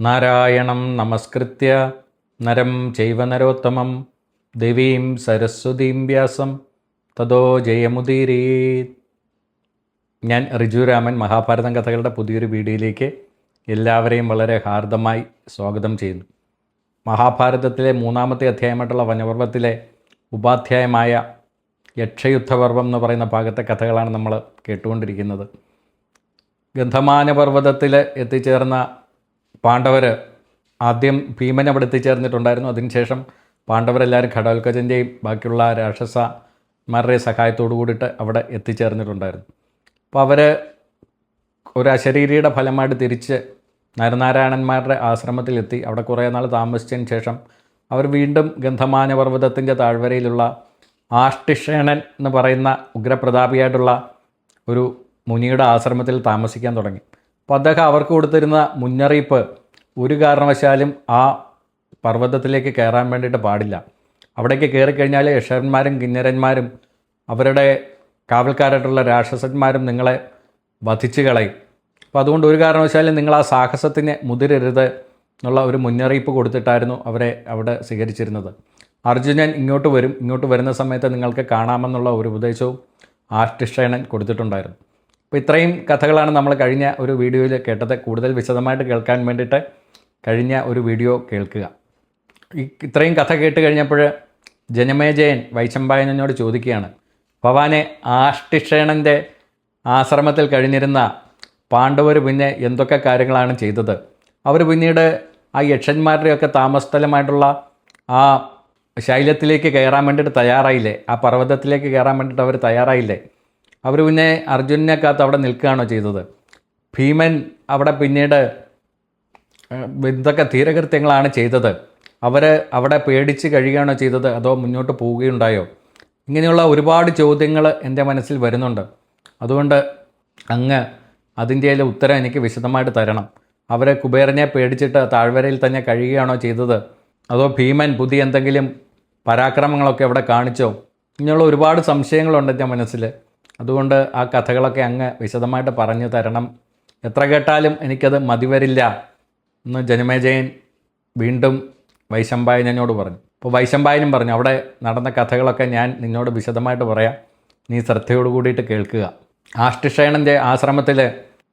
നാരായണം നമസ്കൃത്യ. നരം ചൈവനരോത്തമം ദേവീം സരസ്വതീം വ്യാസം. തതോ ജയമുദീരേത്. ഞാൻ റിജുരാമൻ മഹാഭാരതം കഥകളുടെ പുതിയൊരു വീഡിയോയിലേക്ക് എല്ലാവരെയും വളരെ ഹാർദമായി സ്വാഗതം ചെയ്യുന്നു. മഹാഭാരതത്തിലെ മൂന്നാമത്തെ അധ്യായമായിട്ടുള്ള വനപർവത്തിലെ ഉപാധ്യായമായ യക്ഷയുദ്ധപർവം എന്ന് പറയുന്ന ഭാഗത്തെ കഥകളാണ് നമ്മൾ കേട്ടുകൊണ്ടിരിക്കുന്നത്. ഗന്ധമാന പർവതത്തിൽ എത്തിച്ചേർന്ന പാണ്ഡവർ ആദ്യം ഭീമൻ അവിടെ എത്തിച്ചേർന്നിട്ടുണ്ടായിരുന്നു അതിനുശേഷം പാണ്ഡവരെല്ലാവരും ഘടോൽക്കജന്റെയും ബാക്കിയുള്ള രാക്ഷസമാരുടെ സഹായത്തോടു കൂടിയിട്ട് അവിടെ എത്തിച്ചേർന്നിട്ടുണ്ടായിരുന്നു. അപ്പോൾ അവർ ഒരു അശരീരിയുടെ ഫലമായിട്ട് തിരിച്ച് നരനാരായണന്മാരുടെ ആശ്രമത്തിലെത്തി. അവിടെ കുറേ നാൾ താമസിച്ചതിന് ശേഷം അവർ വീണ്ടും ഗന്ധമാന പർവതത്തിന്റെ താഴ്വരയിലുള്ള ആഷ്ടിഷേണൻ എന്ന് പറയുന്ന ഉഗ്രപ്രതാപിയായിട്ടുള്ള ഒരു മുനിയുടെ ആശ്രമത്തിൽ താമസിക്കാൻ തുടങ്ങി. അപ്പോൾ അദ്ദേഹം അവർക്ക് കൊടുത്തിരുന്ന മുന്നറിയിപ്പ് ഒരു കാരണവശാലും ആ പർവതത്തിലേക്ക് കയറാൻ വേണ്ടിയിട്ട് പാടില്ല. അവിടേക്ക് കയറിക്കഴിഞ്ഞാൽ യക്ഷന്മാരും കിന്നരന്മാരും അവരുടെ കാവൽക്കാരായിട്ടുള്ള രാക്ഷസന്മാരും നിങ്ങളെ വധിച്ചു കളയും. അപ്പോൾ അതുകൊണ്ട് ഒരു കാരണവശാലും നിങ്ങൾ ആ സാഹസത്തിന് മുതിരരുത് എന്നുള്ള ഒരു മുന്നറിയിപ്പ് കൊടുത്തിട്ടായിരുന്നു അവരെ അവിടെ സ്വീകരിച്ചിരുന്നത്. അർജുനൻ ഇങ്ങോട്ട് വരും. ഇങ്ങോട്ട് വരുന്ന സമയത്ത് നിങ്ങൾക്ക് കാണാമെന്നുള്ള ഒരു ഉപദേശവും ആർട്ടിഷ്ടേണൻ കൊടുത്തിട്ടുണ്ടായിരുന്നു. അപ്പോൾ ഇത്രയും കഥകളാണ് നമ്മൾ കഴിഞ്ഞ ഒരു വീഡിയോയിൽ കേട്ടത്. കൂടുതൽ വിശദമായിട്ട് കേൾക്കാൻ വേണ്ടിയിട്ട് കഴിഞ്ഞ ഒരു വീഡിയോ കേൾക്കുക. ഈ ഇത്രയും കഥ കേട്ട് കഴിഞ്ഞപ്പോൾ ജനമേജയൻ വൈശമ്പായനോട് ചോദിക്കുകയാണ്. ഭവാനെ ആഷ്ടിഷേണന്റെ ആശ്രമത്തിൽ കഴിഞ്ഞിരുന്ന പാണ്ഡവർ പിന്നെ എന്തൊക്കെ കാര്യങ്ങളാണ് ചെയ്തത്? അവർ പിന്നീട് ആ യക്ഷന്മാരുടെയൊക്കെ താമസസ്ഥലമായിട്ടുള്ള ആ ശൈലത്തിലേക്ക് കയറാൻ വേണ്ടിയിട്ട് തയ്യാറായില്ലേ? ആ പർവതത്തിലേക്ക് കയറാൻ വേണ്ടിയിട്ട് അവർ തയ്യാറായില്ലേ? അവർ പിന്നെ അർജുനെ കാത്ത് അവിടെ നിൽക്കുകയാണോ ചെയ്തത്? ഭീമൻ അവിടെ പിന്നീട് എന്തൊക്കെ ധീരകൃത്യങ്ങളാണ് ചെയ്തത്. അവർ അവിടെ പേടിച്ച് കഴിയുകയാണോ ചെയ്തത്? അതോ മുന്നോട്ട് പോവുകയുണ്ടായോ? ഇങ്ങനെയുള്ള ഒരുപാട് ചോദ്യങ്ങൾ എന്റെ മനസ്സിൽ വരുന്നുണ്ട്. അതുകൊണ്ട് അങ്ങ് അതിന്റെ ഉത്തരം എനിക്ക് വിശദമായിട്ട് തരണം. അവരെ കുബേരനെ പേടിച്ചിട്ട് താഴ്വരയിൽ തന്നെ കഴിയുകയാണോ ചെയ്തത്? അതോ ഭീമൻ പുതിയ എന്തെങ്കിലും പരാക്രമങ്ങളൊക്കെ അവിടെ കാണിച്ചോ? ഇങ്ങനെയുള്ള ഒരുപാട് സംശയങ്ങളുണ്ട് എന്റെ മനസ്സിൽ. അതുകൊണ്ട് ആ കഥകളൊക്കെ അങ്ങ് വിശദമായിട്ട് പറഞ്ഞു തരണം. എത്ര കേട്ടാലും എനിക്കത് മതിവരില്ല. എന്ന് ജനമേജയൻ വീണ്ടും വൈശമ്പായനോട് പറഞ്ഞു. അപ്പോൾ വൈശമ്പായനും പറഞ്ഞു അവിടെ നടന്ന കഥകളൊക്കെ ഞാൻ നിന്നോട് വിശദമായിട്ട് പറയാം. നീ ശ്രദ്ധയോട് കൂടിയിട്ട് കേൾക്കുക. ആഷ്ടിഷേണന്റെ ആശ്രമത്തിൽ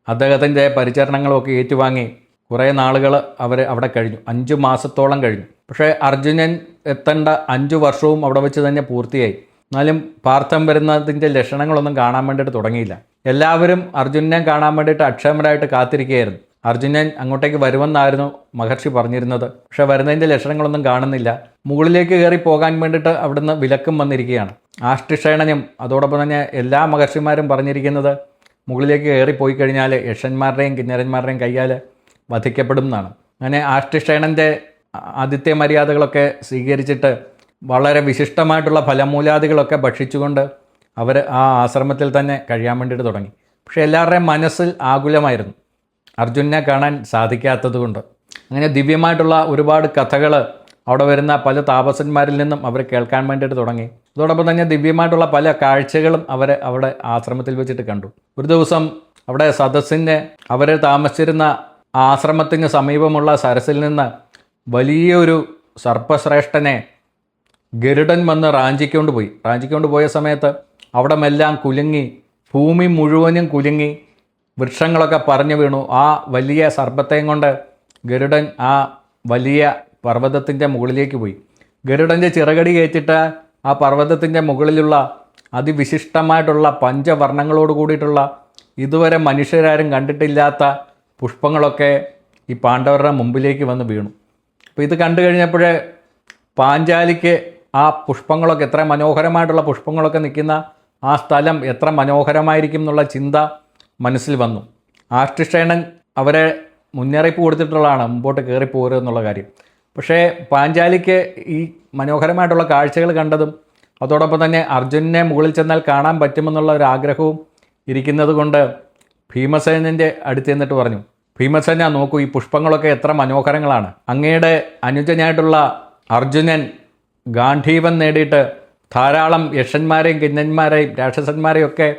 അദ്ദേഹത്തിന്റെ പരിചരണങ്ങളൊക്കെ ഏറ്റുവാങ്ങി കുറേ നാളുകൾ അവർ അവിടെ കഴിഞ്ഞു. അഞ്ച് മാസത്തോളം കഴിഞ്ഞു. പക്ഷേ അർജുനൻ എത്തേണ്ട അഞ്ച് വർഷവും അവിടെ വെച്ച് തന്നെ പൂർത്തിയായി. എന്നാലും പാർത്ഥം വരുന്നതിന്റെ ലക്ഷണങ്ങളൊന്നും കാണാൻ വേണ്ടിയിട്ട് തുടങ്ങിയില്ല. എല്ലാവരും അർജുനനെ കാണാൻ വേണ്ടിയിട്ട് അക്ഷമരായിട്ട് കാത്തിരിക്കുകയായിരുന്നു. അർജുനൻ അങ്ങോട്ടേക്ക് വരുമെന്നായിരുന്നു മഹർഷി പറഞ്ഞിരുന്നത്. പക്ഷെ വരുന്നതിന്റെ ലക്ഷണങ്ങളൊന്നും കാണുന്നില്ല. മുകളിലേക്ക് കയറി പോകാൻ വേണ്ടിയിട്ട് അവിടുന്ന് വിലക്കും വന്നിരിക്കുകയാണ്. ആഷ്ടിഷേണനും അതോടൊപ്പം തന്നെ എല്ലാ മഹർഷിമാരും പറഞ്ഞിരിക്കുന്നത് മുകളിലേക്ക് കയറി പോയി കഴിഞ്ഞാൽ യക്ഷന്മാരുടെയും കിന്നരന്മാരുടെയും കയ്യാൽ വധിക്കപ്പെടും എന്നാണ്. അങ്ങനെ ആഷ്ടിഷേണന്റെ ആദിത്യ മര്യാദകളൊക്കെ സ്വീകരിച്ചിട്ട് വളരെ വിശിഷ്ടമായിട്ടുള്ള ഫലമൂലാദികളൊക്കെ ഭക്ഷിച്ചുകൊണ്ട് അവർ ആ ആശ്രമത്തിൽ തന്നെ കഴിയാൻ വേണ്ടിയിട്ട് തുടങ്ങി. പക്ഷേ എല്ലാവരുടെയും മനസ്സിൽ ആകുലമായിരുന്നു. അർജുനെ കാണാൻ സാധിക്കാത്തതുകൊണ്ട്. അങ്ങനെ ദിവ്യമായിട്ടുള്ള ഒരുപാട് കഥകൾ അവിടെ വരുന്ന പല താപസന്മാരിൽ നിന്നും അവർ കേൾക്കാൻ വേണ്ടിയിട്ട് തുടങ്ങി. അതോടൊപ്പം തന്നെ ദിവ്യമായിട്ടുള്ള പല കാഴ്ചകളും അവർ അവിടെ ആശ്രമത്തിൽ വെച്ചിട്ട് കണ്ടു. ഒരു ദിവസം അവിടെ സദസ്സിന്റെ അവർ താമസിച്ചിരുന്ന ആശ്രമത്തിന് സമീപമുള്ള സരസിൽ നിന്ന് വലിയൊരു സർപ്പശ്രേഷ്ഠനെ ഗരുഡൻ വന്ന് റാഞ്ചിക്കൊണ്ട് പോയി റാഞ്ചിക്കൊണ്ട് പോയ സമയത്ത് അവിടമെല്ലാം കുലുങ്ങി ഭൂമി മുഴുവനും കുലുങ്ങി. വൃക്ഷങ്ങളൊക്കെ പറഞ്ഞു വീണു. ആ വലിയ സർപ്പത്തെയും കൊണ്ട് ഗരുഡൻ ആ വലിയ പർവതത്തിന്റെ മുകളിലേക്ക് പോയി. ഗരുഡന്റെ ചിറകടി കയറ്റിട്ട് ആ പർവതത്തിന്റെ മുകളിലുള്ള അതിവിശിഷ്ടമായിട്ടുള്ള പഞ്ചവർണങ്ങളോട് കൂടിയിട്ടുള്ള ഇതുവരെ മനുഷ്യരാരും കണ്ടിട്ടില്ലാത്ത പുഷ്പങ്ങളൊക്കെ ഈ പാണ്ഡവരുടെ മുമ്പിലേക്ക് വന്ന് വീണു. അപ്പോൾ ഇത് കണ്ടു കഴിഞ്ഞപ്പോഴേ പാഞ്ചാലിക്ക് ആ പുഷ്പങ്ങളൊക്കെ എത്ര മനോഹരമായിട്ടുള്ള പുഷ്പങ്ങളൊക്കെ നിൽക്കുന്ന ആ സ്ഥലം എത്ര മനോഹരമായിരിക്കും എന്നുള്ള ചിന്ത മനസ്സിൽ വന്നു. ആർട്ടിസ്റ്റേണൻ അവരെ മുന്നറിയിപ്പ് കൊടുത്തിട്ടുള്ളതാണ് മുമ്പോട്ട് കയറി പോരുക എന്നുള്ള കാര്യം. പക്ഷേ പാഞ്ചാലിക്ക് ഈ മനോഹരമായിട്ടുള്ള കാഴ്ചകൾ കണ്ടതും അതോടൊപ്പം തന്നെ അർജുനനെ മുകളിൽ ചെന്നാൽ കാണാൻ പറ്റുമെന്നുള്ള ഒരു ആഗ്രഹവും ഇരിക്കുന്നത് കൊണ്ട് ഭീമസേനന്റെ അടുത്ത് ചെന്നിട്ട് പറഞ്ഞു ഭീമസേന നോക്കൂ ഈ പുഷ്പങ്ങളൊക്കെ എത്ര മനോഹരങ്ങളാണ്. അങ്ങയുടെ അനുജനായിട്ടുള്ള അർജുനൻ ഗാന്ധീവൻ നേടിയിട്ട് ധാരാളം യക്ഷന്മാരെയും കിന്നന്മാരെയും രാക്ഷസന്മാരെയും ഒക്കെ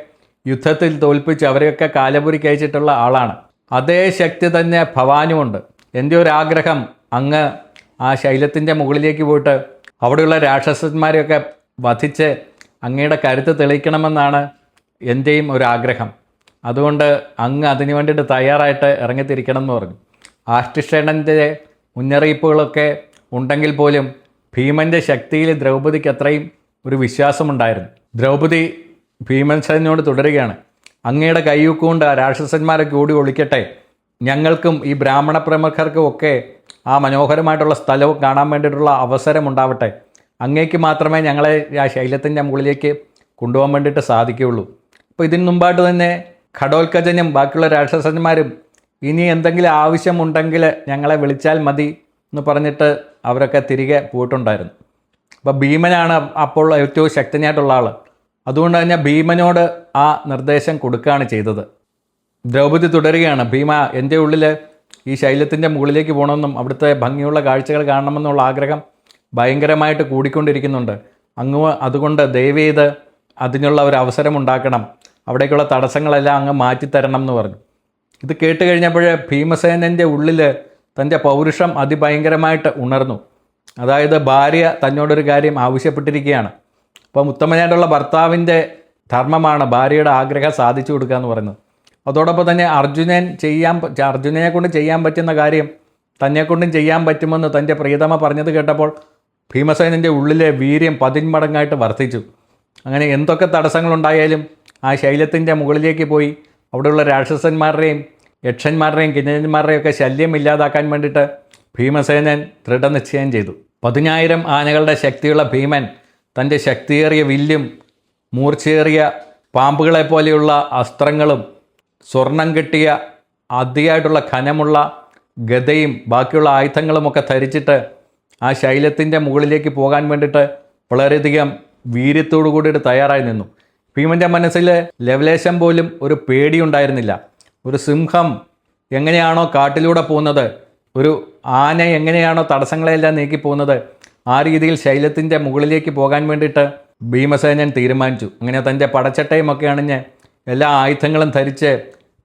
യുദ്ധത്തിൽ തോൽപ്പിച്ച് അവരെയൊക്കെ കാലപുരിക്ക് അയച്ചിട്ടുള്ള ആളാണ്. അതേ ശക്തി തന്നെ ഭവാനുമുണ്ട്. എന്റെ ഒരു ആഗ്രഹം അങ്ങ് ആ ശൈലത്തിന്റെ മുകളിലേക്ക് പോയിട്ട് അവിടെയുള്ള രാക്ഷസന്മാരെയൊക്കെ വധിച്ച് അങ്ങയുടെ കരുത്ത് തെളിയിക്കണമെന്നാണ് എന്റെയും ഒരു ആഗ്രഹം. അതുകൊണ്ട് അങ്ങ് അതിനു വേണ്ടിയിട്ട് തയ്യാറായിട്ട് ഇറങ്ങിത്തിരിക്കണം എന്ന് പറഞ്ഞു. ആഷ്ടിഷേണന്റെ മുന്നറിയിപ്പുകളൊക്കെ ഉണ്ടെങ്കിൽ പോലും ഭീമന്റെ ശക്തിയിൽ ദ്രൗപദിക്ക് അത്രയും ഒരു വിശ്വാസമുണ്ടായിരുന്നു. ദ്രൗപദി ഭീമസേനോട് തുടരുകയാണ്. അങ്ങയുടെ കൈയൂക്കുകൊണ്ട് ആ രാക്ഷസന്മാരെ ഓടി ഒളിക്കട്ടെ. ഞങ്ങൾക്കും ഈ ബ്രാഹ്മണ പ്രമുഖർക്കും ഒക്കെ ആ മനോഹരമായിട്ടുള്ള സ്ഥലവും കാണാൻ വേണ്ടിയിട്ടുള്ള അവസരം ഉണ്ടാവട്ടെ. അങ്ങേക്ക് മാത്രമേ ഞങ്ങളെ ആ ശൈലത്തിന്റെ മുകളിലേക്ക് കൊണ്ടുപോകാൻ വേണ്ടിയിട്ട് സാധിക്കുകയുള്ളൂ. അപ്പോൾ ഇതിന് മുമ്പായിട്ട് തന്നെ ഘടോത്കജനും ബാക്കിയുള്ള രാക്ഷസന്മാരും ഇനി എന്തെങ്കിലും ആവശ്യമുണ്ടെങ്കിൽ ഞങ്ങളെ വിളിച്ചാൽ മതി എന്ന് പറഞ്ഞിട്ട് അവരൊക്കെ തിരികെ പോയിട്ടുണ്ടായിരുന്നു. അപ്പോൾ ഭീമനാണ് അപ്പോൾ ഏറ്റവും ശക്തനായിട്ടുള്ള ആൾ അതുകൊണ്ട് തന്നെ ഭീമനോട് ആ നിർദ്ദേശം കൊടുക്കുകയാണ് ചെയ്തത്. ദ്രൗപദി തുടരുകയാണ്. ഭീമ എന്റെ ഉള്ളിൽ ഈ ശൈലത്തിന്റെ മുകളിലേക്ക് പോകണമെന്നും അവിടുത്തെ ഭംഗിയുള്ള കാഴ്ചകൾ കാണണമെന്നുള്ള ആഗ്രഹം ഭയങ്കരമായിട്ട് കൂടിക്കൊണ്ടിരിക്കുന്നുണ്ട്. അങ്ങ് അതുകൊണ്ട് ദയവ് അതിനുള്ള ഒരു അവസരം ഉണ്ടാക്കണം. അവിടേക്കുള്ള തടസ്സങ്ങളെല്ലാം അങ്ങ് മാറ്റിത്തരണം എന്ന് പറഞ്ഞു. ഇത് കേട്ട് കഴിഞ്ഞപ്പോൾ ഭീമസേനന്റെ ഉള്ളിൽ തന്റെ പൗരുഷം അതിഭയങ്കരമായിട്ട് ഉണർന്നു. അതായത് ഭാര്യ തന്നോടൊരു കാര്യം ആവശ്യപ്പെട്ടിരിക്കുകയാണ്. അപ്പം മുത്തമ്മയായിട്ടുള്ള ഭർത്താവിന്റെ ധർമ്മമാണ് ഭാര്യയുടെ ആഗ്രഹം സാധിച്ചു കൊടുക്കുക എന്ന് പറയുന്നത്. അതോടൊപ്പം തന്നെ അർജുനൻ ചെയ്യാൻ അർജുനനെ കൊണ്ട് ചെയ്യാൻ പറ്റുന്ന കാര്യം തന്നെക്കൊണ്ടും ചെയ്യാൻ പറ്റുമെന്ന് തന്റെ പ്രിയതമ പറഞ്ഞത് കേട്ടപ്പോൾ ഭീമസേനന്റെ ഉള്ളിലെ വീര്യം പതിന്മടങ്ങായിട്ട് വർദ്ധിച്ചു. അങ്ങനെ എന്തൊക്കെ തടസ്സങ്ങളുണ്ടായാലും ആ ശൈലത്തിന്റെ മുകളിലേക്ക് പോയി അവിടെയുള്ള രാക്ഷസന്മാരുടെയും യക്ഷന്മാരുടെയും കിന്നരന്മാരുടെയും ഒക്കെ ശല്യം ഇല്ലാതാക്കാൻ വേണ്ടിയിട്ട് ഭീമസേനൻ ദൃഢനിശ്ചയം ചെയ്തു. പതിനായിരം ആനകളുടെ ശക്തിയുള്ള ഭീമൻ തന്റെ ശക്തിയേറിയ വില്ലും മൂർച്ചയേറിയ പാമ്പുകളെ പോലെയുള്ള അസ്ത്രങ്ങളും സ്വർണം കെട്ടിയ അതിയായിട്ടുള്ള ഖനമുള്ള ഗതയും ബാക്കിയുള്ള ആയുധങ്ങളുമൊക്കെ ധരിച്ചിട്ട് ആ ശൈലത്തിന്റെ മുകളിലേക്ക് പോകാൻ വേണ്ടിയിട്ട് വളരെയധികം വീര്യത്തോടു കൂടിയിട്ട് തയ്യാറായി നിന്നു. ഭീമന്റെ മനസ്സിൽ ലവലേശം പോലും ഒരു പേടിയുണ്ടായിരുന്നില്ല. ഒരു സിംഹം എങ്ങനെയാണോ കാട്ടിലൂടെ പോകുന്നത് ഒരു ആന എങ്ങനെയാണോ തടസ്സങ്ങളെല്ലാം നീക്കി പോകുന്നത് ആ രീതിയിൽ ശൈലത്തിന്റെ മുകളിലേക്ക് പോകാൻ വേണ്ടിയിട്ട് ഭീമസേനൻ തീരുമാനിച്ചു. അങ്ങനെ തന്റെ പടച്ചട്ടയും ഒക്കെ അണിഞ്ഞ് എല്ലാ ആയുധങ്ങളും ധരിച്ച്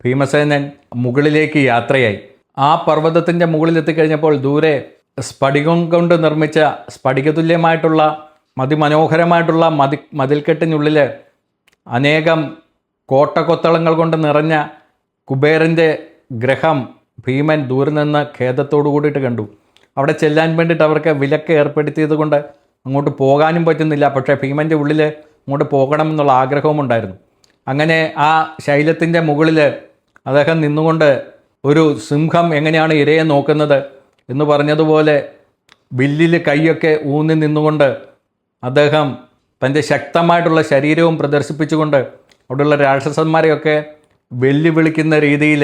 ഭീമസേനൻ മുകളിലേക്ക് യാത്രയായി. ആ പർവതത്തിന്റെ മുകളിലെത്തിക്കഴിഞ്ഞപ്പോൾ ദൂരെ സ്ഫടികം കൊണ്ട് നിർമ്മിച്ച സ്ഫടികതുല്യമായിട്ടുള്ള അതിമനോഹരമായിട്ടുള്ള മതി മതിൽക്കെട്ടിനുള്ളിൽ അനേകം കോട്ടകൊത്തളങ്ങൾ കൊണ്ട് നിറഞ്ഞ കുബേരന്റെ ഗ്രഹം ഭീമൻ ദൂരെ നിന്ന് ഖേദത്തോടു കൂടിയിട്ട് കണ്ടു. അവിടെ ചെല്ലാൻ വേണ്ടിയിട്ട് അവർക്ക് വിലക്ക് ഏർപ്പെടുത്തിയത് കൊണ്ട് അങ്ങോട്ട് പോകാനും പറ്റുന്നില്ല. പക്ഷേ ഭീമന്റെ ഉള്ളിൽ അങ്ങോട്ട് പോകണം എന്നുള്ള ആഗ്രഹവും ഉണ്ടായിരുന്നു. അങ്ങനെ ആ ശൈലത്തിന്റെ മുകളിൽ അദ്ദേഹം നിന്നുകൊണ്ട് ഒരു സിംഹം എങ്ങനെയാണ് ഇരയെ നോക്കുന്നത് എന്ന് പറഞ്ഞതുപോലെ വില്ലിൽ കൈയൊക്കെ ഊന്നി നിന്നുകൊണ്ട് അദ്ദേഹം തന്റെ ശക്തമായിട്ടുള്ള ശരീരവും പ്രദർശിപ്പിച്ചുകൊണ്ട് അവിടെയുള്ള രാക്ഷസന്മാരെയൊക്കെ വെല്ലുവിളിക്കുന്ന രീതിയിൽ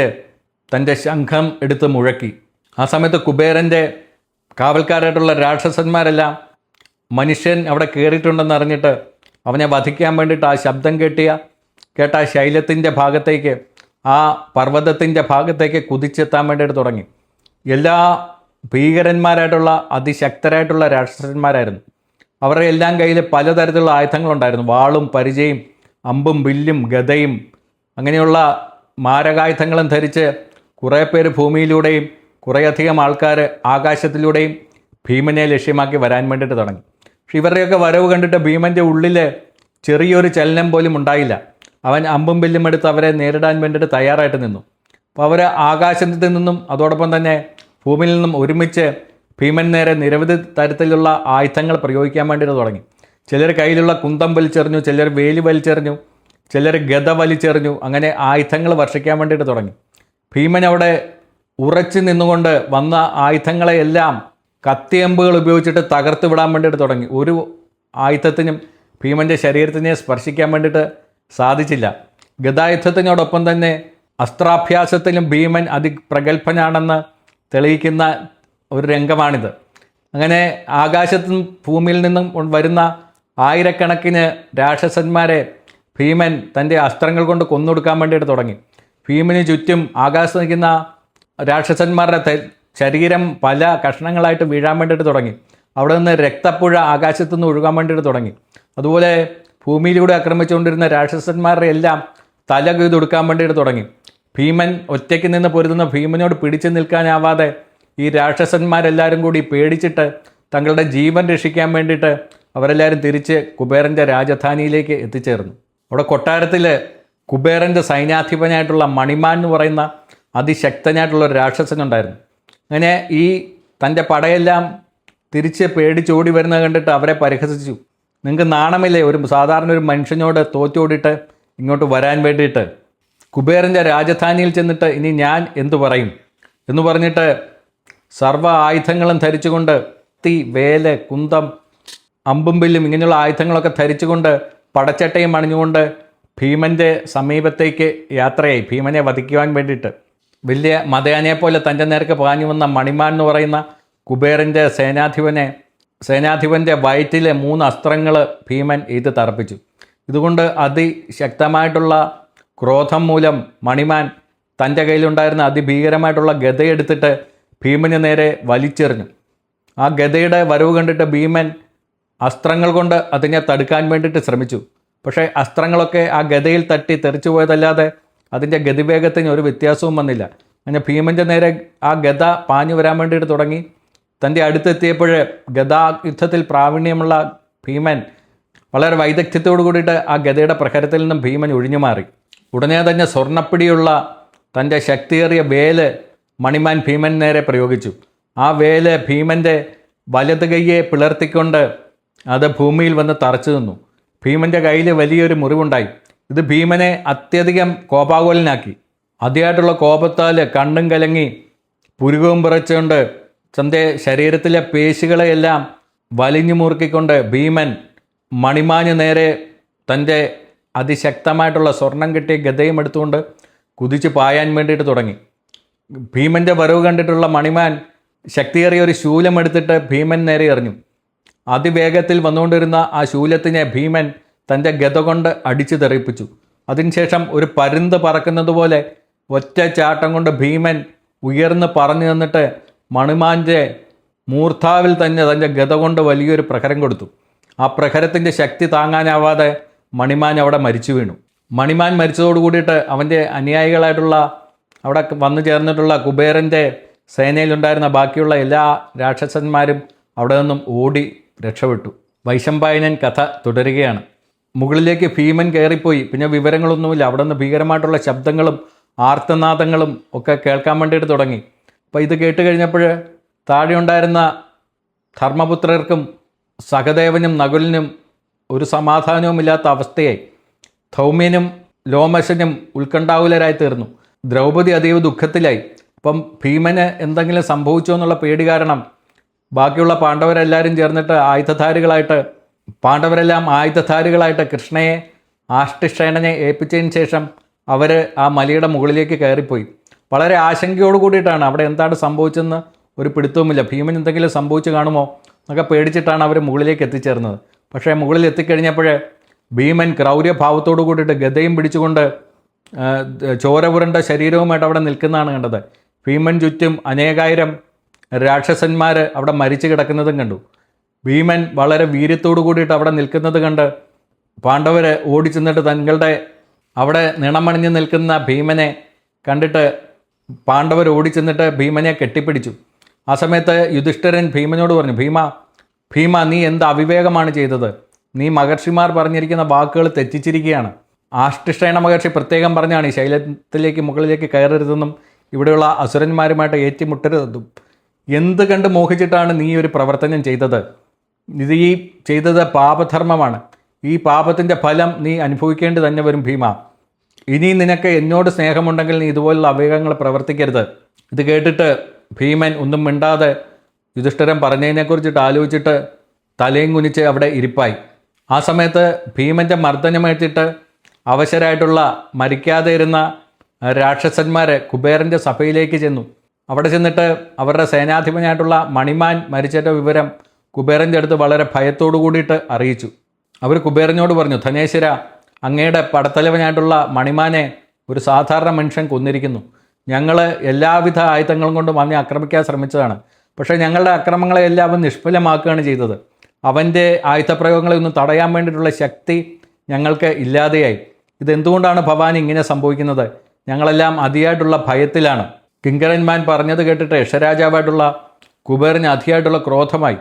തന്റെ ശംഖം എടുത്ത് മുഴക്കി. ആ സമയത്ത് കുബേരന്റെ കാവൽക്കാരായിട്ടുള്ള രാക്ഷസന്മാരെല്ലാം മനുഷ്യൻ അവിടെ കയറിയിട്ടുണ്ടെന്ന് അറിഞ്ഞിട്ട് അവനെ വധിക്കാൻ വേണ്ടിയിട്ട് ആ ശബ്ദം കേട്ടിയ കേട്ട ആ ശൈലത്തിന്റെ ഭാഗത്തേക്ക് ആ പർവതത്തിന്റെ ഭാഗത്തേക്ക് കുതിച്ചെത്താൻ വേണ്ടിയിട്ട് തുടങ്ങി. എല്ലാ ഭീകരന്മാരായിട്ടുള്ള അതിശക്തരായിട്ടുള്ള രാക്ഷസന്മാരായിരുന്നു. അവരുടെ എല്ലാം കയ്യിൽ പലതരത്തിലുള്ള ആയുധങ്ങളുണ്ടായിരുന്നു. വാളും പരിചയും അമ്പും വില്ലും ഗതയും അങ്ങനെയുള്ള മാരകായുധങ്ങളും ധരിച്ച് കുറേ പേര് ഭൂമിയിലൂടെയും കുറേയധികം ആൾക്കാർ ആകാശത്തിലൂടെയും ഭീമനെ ലക്ഷ്യമാക്കി വരാൻ വേണ്ടിയിട്ട് തുടങ്ങി. പക്ഷെ ഇവരുടെയൊക്കെ വരവ് കണ്ടിട്ട് ഭീമന്റെ ഉള്ളിൽ ചെറിയൊരു ചലനം പോലും ഉണ്ടായില്ല. അവൻ അമ്പും വില്ലും എടുത്ത് അവരെ നേരിടാൻ വേണ്ടിയിട്ട് തയ്യാറായിട്ട് നിന്നു. അപ്പോൾ അവർ ആകാശത്തിൽ നിന്നും അതോടൊപ്പം തന്നെ ഭൂമിയിൽ നിന്നും ഒരുമിച്ച് ഭീമൻ നേരെ നിരവധി തരത്തിലുള്ള ആയുധങ്ങൾ പ്രയോഗിക്കാൻ വേണ്ടിയിട്ട് തുടങ്ങി. ചിലർ കയ്യിലുള്ള കുന്തം വലിച്ചെറിഞ്ഞു ചിലർ വേലി വലിച്ചെറിഞ്ഞു ചിലർ ഗത വലിച്ചെറിഞ്ഞു അങ്ങനെ ആയുധങ്ങൾ വർഷിക്കാൻ വേണ്ടിയിട്ട് തുടങ്ങി. ഭീമൻ അവിടെ ഉറച്ചു നിന്നുകൊണ്ട് വന്ന ആയുധങ്ങളെയെല്ലാം കത്തിയമ്പുകൾ ഉപയോഗിച്ചിട്ട് തകർത്ത് വിടാൻ വേണ്ടിയിട്ട് തുടങ്ങി. ഒരു ആയുധത്തിനും ഭീമന്റെ ശരീരത്തിനെ സ്പർശിക്കാൻ വേണ്ടിയിട്ട് സാധിച്ചില്ല. ഗതായുദ്ധത്തിനോടൊപ്പം തന്നെ അസ്ത്രാഭ്യാസത്തിലും ഭീമൻ അതിപ്രഗത്ഭനാണെന്ന് തെളിയിക്കുന്ന ഒരു രംഗമാണിത്. അങ്ങനെ ആകാശത്തും ഭൂമിയിൽ നിന്നും വരുന്ന ആയിരക്കണക്കിന് രാക്ഷസന്മാരെ ഭീമൻ തന്റെ അസ്ത്രങ്ങൾ കൊണ്ട് കൊന്നൊടുക്കാൻ വേണ്ടിയിട്ട് തുടങ്ങി. ഭീമന് ചുറ്റും ആകാശത്ത് നിൽക്കുന്ന രാക്ഷസന്മാരുടെ ശരീരം പല കഷ്ണങ്ങളായിട്ട് വീഴാൻ വേണ്ടിയിട്ട് തുടങ്ങി. അവിടെ നിന്ന് രക്തപ്പുഴ ആകാശത്തു നിന്ന് ഒഴുകാൻ വേണ്ടിയിട്ട് തുടങ്ങി. അതുപോലെ ഭൂമിയിലൂടെ ആക്രമിച്ചുകൊണ്ടിരുന്ന രാക്ഷസന്മാരുടെ എല്ലാം തല കൊയ്തൊടുക്കാൻ വേണ്ടിയിട്ട് തുടങ്ങി. ഭീമൻ ഒറ്റയ്ക്ക് നിന്ന് പൊരുതുന്ന ഭീമനോട് പിടിച്ചു നിൽക്കാനാവാതെ ഈ രാക്ഷസന്മാരെല്ലാവരും കൂടി പേടിച്ചിട്ട് തങ്ങളുടെ ജീവൻ രക്ഷിക്കാൻ വേണ്ടിയിട്ട് അവരെല്ലാവരും തിരിച്ച് കുബേരന്റെ രാജധാനിയിലേക്ക് എത്തിച്ചേർന്നു. അവിടെ കൊട്ടാരത്തിൽ കുബേരന്റെ സൈന്യാധിപനായിട്ടുള്ള മണിമാൻ എന്ന് പറയുന്ന അതിശക്തനായിട്ടുള്ള ഒരു രാക്ഷസനുണ്ടായിരുന്നു അങ്ങനെ ഈ തന്റെ പടയെല്ലാം തിരിച്ച് പേടിച്ചോടി വരുന്നത് കണ്ടിട്ട് അവരെ പരിഹസിച്ചു. നിങ്ങൾക്ക് നാണമില്ലേ? ഒരു സാധാരണ ഒരു മനുഷ്യനോട് തോറ്റോടിയിട്ട് ഇങ്ങോട്ട് വരാൻ വേണ്ടിയിട്ട്. കുബേറിന്റെ രാജധാനിയിൽ ചെന്നിട്ട് ഇനി ഞാൻ എന്തു പറയും? എന്ന് പറഞ്ഞിട്ട് സർവ ആയുധങ്ങളും ധരിച്ചുകൊണ്ട് തീ വേൽ കുന്തം അമ്പും ഇങ്ങനെയുള്ള ആയുധങ്ങളൊക്കെ ധരിച്ചുകൊണ്ട് പടച്ചട്ടയും അണിഞ്ഞുകൊണ്ട് ഭീമന്റെ സമീപത്തേക്ക് യാത്രയായി. ഭീമനെ വധിക്കുവാൻ വേണ്ടിയിട്ട്. വലിയ മതയാനയെ പോലെ തന്റെ നേർക്ക് പാഞ്ഞു വന്ന മണിമാൻ എന്ന് പറയുന്ന കുബേറിന്റെ സേനാധിപനെ സേനാധിപന്റെ വയറ്റിലെ മൂന്ന് അസ്ത്രങ്ങൾ ഭീമൻ ഇത് തറപ്പിച്ചു. ഇതുകൊണ്ട് അതിശക്തമായിട്ടുള്ള ക്രോധം മൂലം മണിമാൻ തന്റെ കയ്യിലുണ്ടായിരുന്ന അതിഭീകരമായിട്ടുള്ള ഗതയെടുത്തിട്ട് ഭീമന് നേരെ വലിച്ചെറിഞ്ഞു. ആ ഗതയുടെ വരവ് കണ്ടിട്ട് ഭീമൻ അസ്ത്രങ്ങൾ കൊണ്ട് അതിനെ തടുക്കാൻ വേണ്ടിയിട്ട് ശ്രമിച്ചു. പക്ഷേ അസ്ത്രങ്ങളൊക്കെ ആ ഗതയിൽ തട്ടി തെറിച്ചു പോയതല്ലാതെ അതിന്റെ ഗതിവേഗത്തിന് ഒരു വ്യത്യാസവും വന്നില്ല. അങ്ങനെ ഭീമന്റെ നേരെ ആ ഗത പാഞ്ഞു വരാൻ വേണ്ടിയിട്ട് തുടങ്ങി. തന്റെ അടുത്തെത്തിയപ്പോൾ ഗതാ യുദ്ധത്തിൽ പ്രാവീണ്യമുള്ള ഭീമൻ വളരെ വൈദഗ്ധ്യത്തോടു കൂടിയിട്ട് ആ ഗതയുടെ പ്രഹരത്തിൽ നിന്നും ഭീമൻ ഒഴിഞ്ഞു മാറി. ഉടനെ തന്നെ സ്വർണപ്പിടിയുള്ള തന്റെ ശക്തിയേറിയ വേൽ മണിമാൻ ഭീമൻ നേരെ പ്രയോഗിച്ചു. ആ വേൽ ഭീമന്റെ വലത് കൈയെ പിളർത്തിക്കൊണ്ട് അത് ഭൂമിയിൽ വന്ന് തറച്ചു നിന്നു. ഭീമന്റെ കയ്യിൽ വലിയൊരു മുറിവുണ്ടായി. ഇത് ഭീമനെ അത്യധികം കോപാകുലനാക്കി. അതിയായിട്ടുള്ള കോപത്താൽ കണ്ണും കലങ്ങി പുരുകവും പിറച്ചുകൊണ്ട് തന്റെ ശരീരത്തിലെ പേശികളെയെല്ലാം വലിഞ്ഞു മുറുക്കിക്കൊണ്ട് ഭീമൻ മണിമാഞ്ഞു നേരെ തന്റെ അതിശക്തമായിട്ടുള്ള സ്വർണം കിട്ടിയ ഗതയും എടുത്തുകൊണ്ട് കുതിച്ച് പായാൻ വേണ്ടിയിട്ട് തുടങ്ങി. ഭീമന്റെ വരവ് കണ്ടിട്ടുള്ള മണിമാൻ ശക്തിയേറിയ ഒരു ശൂലം എടുത്തിട്ട് ഭീമൻ നേരെ എറിഞ്ഞു. അതിവേഗത്തിൽ വന്നുകൊണ്ടിരുന്ന ആ ശൂലത്തിനെ ഭീമൻ തന്റെ ഗത കൊണ്ട് അടിച്ചു തെറിപ്പിച്ചു. അതിനുശേഷം ഒരു പരുന്ത് പറക്കുന്നത് പോലെ ഒറ്റ ചാട്ടം കൊണ്ട് ഭീമൻ ഉയർന്ന് പറഞ്ഞു നിന്നിട്ട് മണിമാന്റെ മൂർധാവിൽ തന്നെ തന്റെ ഗത കൊണ്ട് വലിയൊരു പ്രഹരം കൊടുത്തു. ആ പ്രഹരത്തിന്റെ ശക്തി താങ്ങാനാവാതെ മണിമാൻ അവിടെ മരിച്ചു വീണു. മണിമാൻ മരിച്ചതോട് കൂടിയിട്ട് അവന്റെ അനുയായികളായിട്ടുള്ള അവിടെ വന്നു ചേർന്നിട്ടുള്ള കുബേരന്റെ സേനയിലുണ്ടായിരുന്ന ബാക്കിയുള്ള എല്ലാ രാക്ഷസന്മാരും അവിടെ നിന്നും ഓടി രക്ഷപ്പെട്ടു. വൈശമ്പായനൻ കഥ തുടരുകയാണ്. മുകളിലേക്ക് ഭീമൻ കയറിപ്പോയി. പിന്നെ വിവരങ്ങളൊന്നുമില്ല. അവിടെ നിന്ന് ഭീകരമായിട്ടുള്ള ശബ്ദങ്ങളും ആർത്തനാദങ്ങളും ഒക്കെ കേൾക്കാൻ വേണ്ടിയിട്ട് തുടങ്ങി. അപ്പോൾ ഇത് കേട്ട് കഴിഞ്ഞപ്പോൾ താഴെ ഉണ്ടായിരുന്ന ധർമ്മപുത്രർക്കും സഹദേവനും നകുലിനും ഒരു സമാധാനവുമില്ലാത്ത അവസ്ഥയായി. ധൗമ്യനും ലോമശനും ഉത്കണ്ഠാകുലരായി തീർന്നു. ദ്രൗപദി അതീവ ദുഃഖത്തിലായി. അപ്പം ഭീമന് എന്തെങ്കിലും സംഭവിച്ചോ എന്നുള്ള പേടി കാരണം ബാക്കിയുള്ള പാണ്ഡവരെല്ലാവരും ചേർന്നിട്ട് ആയുധധാരികളായിട്ട് പാണ്ഡവരെല്ലാം ആയുധധാരികളായിട്ട് കൃഷ്ണയെ ആഷ്ടിഷേണനെ ഏൽപ്പിച്ചതിന് ശേഷം അവർ ആ മലയുടെ മുകളിലേക്ക് കയറിപ്പോയി. വളരെ ആശങ്കയോട് കൂടിയിട്ടാണ് അവിടെ എന്താണ് സംഭവിച്ചതെന്ന് ഒരു പിടുത്തവുമില്ല. ഭീമൻ എന്തെങ്കിലും സംഭവിച്ചു കാണുമോ എന്നൊക്കെ പേടിച്ചിട്ടാണ് അവർ മുകളിലേക്ക് എത്തിച്ചേർന്നത്. പക്ഷേ മുകളിൽ എത്തിക്കഴിഞ്ഞപ്പോൾ ഭീമൻ ക്രൗര്യഭാവത്തോടു കൂടിയിട്ട് ഗതയും പിടിച്ചുകൊണ്ട് ചോരപുരണ്ട ശരീരവുമായിട്ട് അവിടെ നിൽക്കുന്നതാണ് കണ്ടത്. ഭീമൻ ചുറ്റും അനേകായിരം രാക്ഷസന്മാർ അവിടെ മരിച്ചു കിടക്കുന്നതും കണ്ടു. ഭീമൻ വളരെ വീര്യത്തോടു കൂടിയിട്ട് അവിടെ നിൽക്കുന്നത് കണ്ട് പാണ്ഡവർ ഓടിച്ചെന്നിട്ട് തങ്ങളുടെ അവിടെ നിണമണിഞ്ഞ് നിൽക്കുന്ന ഭീമനെ കണ്ടിട്ട് പാണ്ഡവർ ഓടിച്ചെന്നിട്ട് ഭീമനെ കെട്ടിപ്പിടിച്ചു. ആ സമയത്ത് യുധിഷ്ഠിരൻ ഭീമനോട് പറഞ്ഞു ഭീമ ഭീമ നീ എന്ത് അവിവേകമാണ് ചെയ്തത്? നീ മഹർഷിമാർ പറഞ്ഞിരിക്കുന്ന വാക്കുകൾ തെറ്റിച്ചിരിക്കുകയാണ്. ആഷ്ടിഷ്ടേണ മഹർഷി പ്രത്യേകം പറഞ്ഞാണ് ഈ ശൈലത്തിലേക്ക് മുകളിലേക്ക് കയറരുതെന്നും ഇവിടെയുള്ള അസുരന്മാരുമായിട്ട് ഏറ്റുമുട്ടരുതെന്നും. എന്ത് കണ്ട് മോഹിച്ചിട്ടാണ് നീ ഒരു പ്രവർത്തനം ചെയ്തത്? ഇത് ഈ ചെയ്തത് പാപധർമ്മമാണ്. ഈ പാപത്തിന്റെ ഫലം നീ അനുഭവിക്കേണ്ടി തന്നെ വരും ഭീമ. ഇനി നിനക്ക് എന്നോട് സ്നേഹമുണ്ടെങ്കിൽ നീ ഇതുപോലുള്ള അവയവങ്ങൾ പ്രവർത്തിക്കരുത്. ഇത് കേട്ടിട്ട് ഭീമൻ ഒന്നും മിണ്ടാതെ യുധിഷ്ഠിരൻ പറഞ്ഞതിനെക്കുറിച്ചിട്ട് ആലോചിച്ചിട്ട് തലയും കുനിച്ച് അവിടെ ഇരിപ്പായി. ആ സമയത്ത് ഭീമന്റെ മർദ്ദനമേറ്റിട്ട് അവശരായിട്ടുള്ള മരിക്കാതെ ഇരുന്ന രാക്ഷസന്മാരെ കുബേരന്റെ സഭയിലേക്ക് ചെന്നു. അവിടെ ചെന്നിട്ട് അവരുടെ സേനാധിപനായിട്ടുള്ള മണിമാൻ മരിച്ചേറ്റ വിവരം കുബേരന്റെ അടുത്ത് വളരെ ഭയത്തോടു കൂടിയിട്ട് അറിയിച്ചു. അവർ കുബേരനോട് പറഞ്ഞു ധനേശ്വര അങ്ങയുടെ പടത്തലവനായിട്ടുള്ള മണിമാനെ ഒരു സാധാരണ മനുഷ്യൻ കൊന്നിരിക്കുന്നു. ഞങ്ങൾ എല്ലാവിധ ആയുധങ്ങളും കൊണ്ടും അവനെ ആക്രമിക്കാൻ ശ്രമിച്ചതാണ്. പക്ഷേ ഞങ്ങളുടെ അക്രമങ്ങളെല്ലാം അവൻ നിഷ്ഫലമാക്കുകയാണ് ചെയ്തത്. അവന്റെ ആയുധപ്രയോഗങ്ങളെ ഒന്നും തടയാൻ വേണ്ടിയിട്ടുള്ള ശക്തി ഞങ്ങൾക്ക് ഇല്ലാതെയായി. ഇതെന്തുകൊണ്ടാണ് ഭവാൻ ഇങ്ങനെ സംഭവിക്കുന്നത്? ഞങ്ങളെല്ലാം അതിയായിട്ടുള്ള ഭയത്തിലാണ്. കിങ്കരന്മാൻ പറഞ്ഞത് കേട്ടിട്ട് യക്ഷരാജാവായിട്ടുള്ള കുബേറിന് അതിയായിട്ടുള്ള ക്രോധമായി.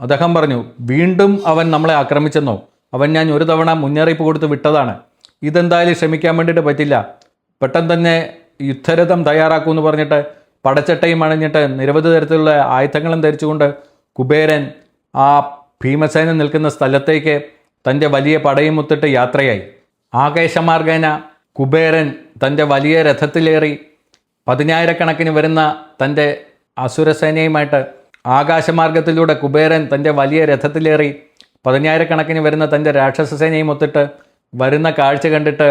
അദ്ദേഹം പറഞ്ഞു വീണ്ടും അവൻ നമ്മളെ ആക്രമിച്ചെന്നോ? അവൻ ഞാൻ ഒരു തവണ മുന്നറിയിപ്പ് കൊടുത്ത് വിട്ടതാണ്. ഇതെന്തായാലും ക്ഷമിക്കാൻ വേണ്ടിയിട്ട് പറ്റില്ല. പെട്ടെന്ന് തന്നെ യുദ്ധരഥം തയ്യാറാക്കൂ എന്ന് പറഞ്ഞിട്ട് പടച്ചട്ടയും അണിഞ്ഞിട്ട് നിരവധി തരത്തിലുള്ള ആയുധങ്ങളും ധരിച്ചുകൊണ്ട് കുബേരൻ ആ ഭീമസേന നിൽക്കുന്ന സ്ഥലത്തേക്ക് തന്റെ വലിയ പടയും മുത്തിട്ട് യാത്രയായി. ആകേശമാർഗേന കുബേരൻ തന്റെ വലിയ രഥത്തിലേറി പതിനായിരക്കണക്കിന് വരുന്ന തന്റെ അസുരസേനയുമായിട്ട് ആകാശമാർഗത്തിലൂടെ കുബേരൻ തന്റെ വലിയ രഥത്തിലേറി പതിനായിരക്കണക്കിന് വരുന്ന തന്റെ രാക്ഷസ സേനയും ഒത്തിട്ട് വരുന്ന കാഴ്ച കണ്ടിട്ട്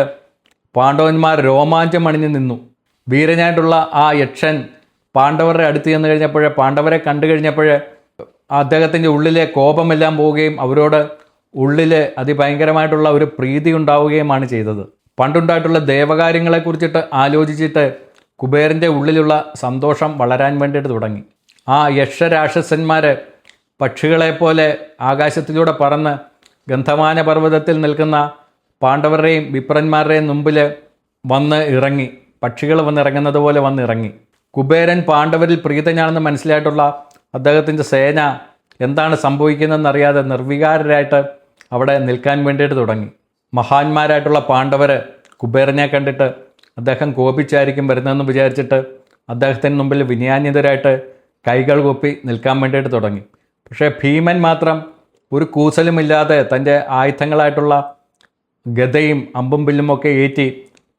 പാണ്ഡവന്മാർ രോമാഞ്ചം അണിഞ്ഞു നിന്നു. വീരനായിട്ടുള്ള ആ യക്ഷൻ പാണ്ഡവരുടെ അടുത്ത് ചെന്ന് കഴിഞ്ഞപ്പോഴേ പാണ്ഡവരെ കണ്ടു കഴിഞ്ഞപ്പോൾ അദ്ദേഹത്തിന്റെ ഉള്ളിലെ കോപമെല്ലാം പോവുകയും അവരോട് ഉള്ളിൽ അതിഭയങ്കരമായിട്ടുള്ള ഒരു പ്രീതി ഉണ്ടാവുകയുമാണ് ചെയ്തത്. പണ്ടുണ്ടായിട്ടുള്ള ദേവകാര്യങ്ങളെക്കുറിച്ചിട്ട് ആലോചിച്ചിട്ട് കുബേരന്റെ ഉള്ളിലുള്ള സന്തോഷം വളരാൻ വേണ്ടിയിട്ട് തുടങ്ങി. ആ യക്ഷരാക്ഷസന്മാർ പക്ഷികളെപ്പോലെ ആകാശത്തിലൂടെ പറന്ന് ഗന്ധമാന പർവതത്തിൽ നിൽക്കുന്ന പാണ്ഡവരുടെയും വിപ്രന്മാരുടെയും മുമ്പിൽ വന്ന് ഇറങ്ങി. പക്ഷികൾ വന്നിറങ്ങുന്നത് പോലെ വന്ന് ഇറങ്ങി കുബേരൻ പാണ്ഡവരിൽ പ്രീതനാണെന്ന് മനസ്സിലായിട്ടുള്ള അദ്ദേഹത്തിന്റെ സേന എന്താണ് സംഭവിക്കുന്നതെന്നറിയാതെ നിർവികാരരായിട്ട് അവിടെ നിൽക്കാൻ വേണ്ടിയിട്ട് തുടങ്ങി. മഹാന്മാരായിട്ടുള്ള പാണ്ഡവർ കുബേരനെ കണ്ടിട്ട് അദ്ദേഹം കോപിച്ചായിരിക്കും വരുന്നതെന്ന് വിചാരിച്ചിട്ട് അദ്ദേഹത്തിന് മുമ്പിൽ വിനയാന്യതരായിട്ട് കൈകൾ കൊപ്പി നിൽക്കാൻ വേണ്ടിയിട്ട് തുടങ്ങി. പക്ഷേ ഭീമൻ മാത്രം ഒരു കൂസലുമില്ലാതെ തന്റെ ആയുധങ്ങളായിട്ടുള്ള ഗതയും അമ്പും വില്ലും ഒക്കെ ഏറ്റി